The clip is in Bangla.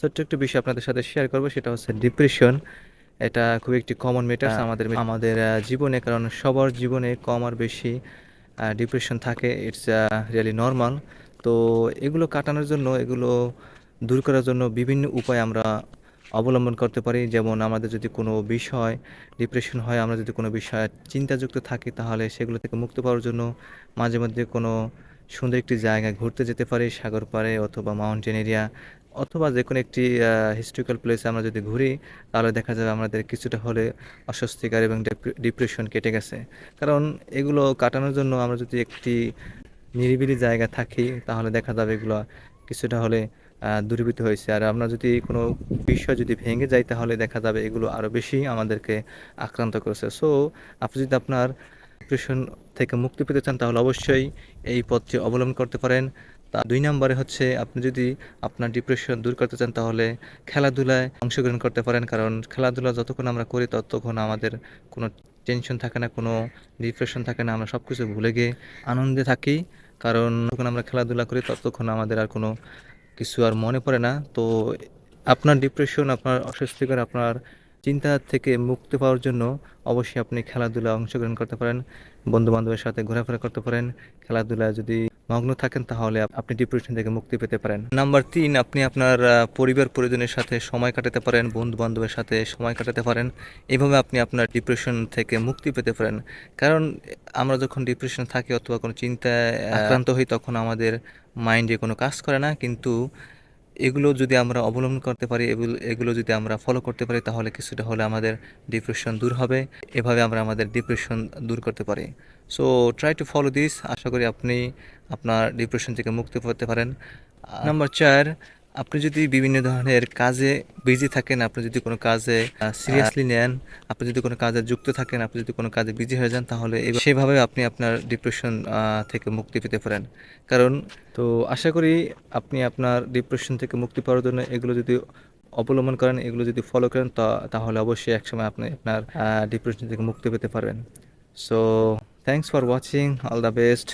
ছোট্ট একটু বিষয় আপনাদের সাথে শেয়ার করব সেটা হচ্ছে ডিপ্রেশন এটা খুব একটি কমন মেটার্স হ্যাঁ। আমাদের আমাদের জীবনে কারণ সবার জীবনে কম আর বেশি ডিপ্রেশন থাকে ইটস রিয়েলি নর্মাল তো এগুলো কাটানোর জন্য এগুলো দূর করার জন্য বিভিন্ন উপায় আমরা অবলম্বন করতে পারি। যেমন আমাদের যদি কোনো বিষয় ডিপ্রেশন হয় আমরা যদি কোনো বিষয়ে চিন্তাযুক্ত থাকি তাহলে সেগুলো থেকে মুক্তি পাওয়ার জন্য মাঝে মধ্যে কোনো সুন্দর একটি জায়গায় ঘুরতে যেতে পারি, সাগর পাড়ে অথবা মাউন্টেন এরিয়া অথবা যে কোনো একটি হিস্টোরিক্যাল প্লেসে আমরা যদি ঘুরি, তাহলে দেখা যাবে আমাদের কিছুটা হলে অস্বস্তিকর এবং ডিপ্রেশন কেটে গেছে। কারণ এগুলো কাটানোর জন্য আমরা যদি একটি নিরিবিলি জায়গা থাকি, তাহলে দেখা যাবে এগুলো কিছুটা হলে দূরীভূত হয়েছে। আর আমরা যদি কোনো বিষয় যদি ভেঙে যাই, তাহলে দেখা যাবে এগুলো আরও বেশি আমাদেরকে আক্রান্ত করেছে। সো আপনি যদি আপনার ডিপ্রেশন থেকে মুক্তি পেতে চান, তাহলে অবশ্যই এই পথটি অবলম্বন করতে পারেন। তা দুই নম্বরে হচ্ছে, আপনি যদি আপনার ডিপ্রেশন দূর করতে চান, তাহলে খেলাধুলায় অংশগ্রহণ করতে পারেন। কারণ খেলাধুলা যতক্ষণ আমরা করি, ততক্ষণ আমাদের কোনো টেনশন থাকে না, কোনো ডিপ্রেশন থাকে না। আমরা সব কিছু ভুলে গিয়ে আনন্দে থাকি। কারণ যখন আমরা খেলাধুলা করি, ততক্ষণ আমাদের আর কোনো কিছু আর মনে পড়ে না। তো আপনার ডিপ্রেশন আপনার অস্বস্তিকর, আপনার চিন্তা থেকে মুক্তি পাওয়ার জন্য অবশ্যই আপনি খেলাধুলা অংশগ্রহণ করতে পারেন বন্ধু বান্ধবের সাথে ঘোরাফেরা করতে পারেন। খেলাধুলায় যদি মগ্ন থাকেন তাহলে আপনি ডিপ্রেশন থেকে মুক্তি পেতে পারেন। নাম্বার তিন, আপনি আপনার পরিবার পরিজনের সাথে সময় কাটাতে পারেন বন্ধু বান্ধবের সাথে সময় কাটাতে পারেন। এভাবে আপনি আপনার ডিপ্রেশন থেকে মুক্তি পেতে পারেন। কারণ, আমরা যখন ডিপ্রেশন থাকি অথবা কোনো চিন্তায় আক্রান্ত হই, তখন আমাদের মাইন্ডে কোনো কাজ করে না। কিন্তু এগুলো যদি আমরা অবলম্বন করতে পারি, এগুলো- যদি আমরা ফলো করতে পারি, তাহলে কিছুটা হলে আমাদের ডিপ্রেশন দূর হবে। এভাবে আমরা আমাদের ডিপ্রেশন দূর করতে পারি। So try to follow this আশা করি আপনি আপনার ডিপ্রেশন থেকে মুক্তি পেতে পারেন। নাম্বার চার আপনি যদি বিভিন্ন ধরনের কাজে বিজি থাকেন আপনি যদি কোনো কাজে সিরিয়াসলি নেন আপনি যদি কোনো কাজে যুক্ত থাকেন আপনি যদি কোনো কাজে বিজি হয়ে যান তাহলে সেভাবে আপনি আপনার ডিপ্রেশন থেকে মুক্তি পেতে পারেন। কারণ তো আশা করি আপনি আপনার ডিপ্রেশন থেকে মুক্তি পাওয়ার জন্য এগুলো যদি অবলম্বন করেন এগুলো যদি ফলো করেন তাহলে অবশ্যই একসময় আপনি আপনার ডিপ্রেশন থেকে মুক্তি পেতে পারবেন। So thanks for watching all the best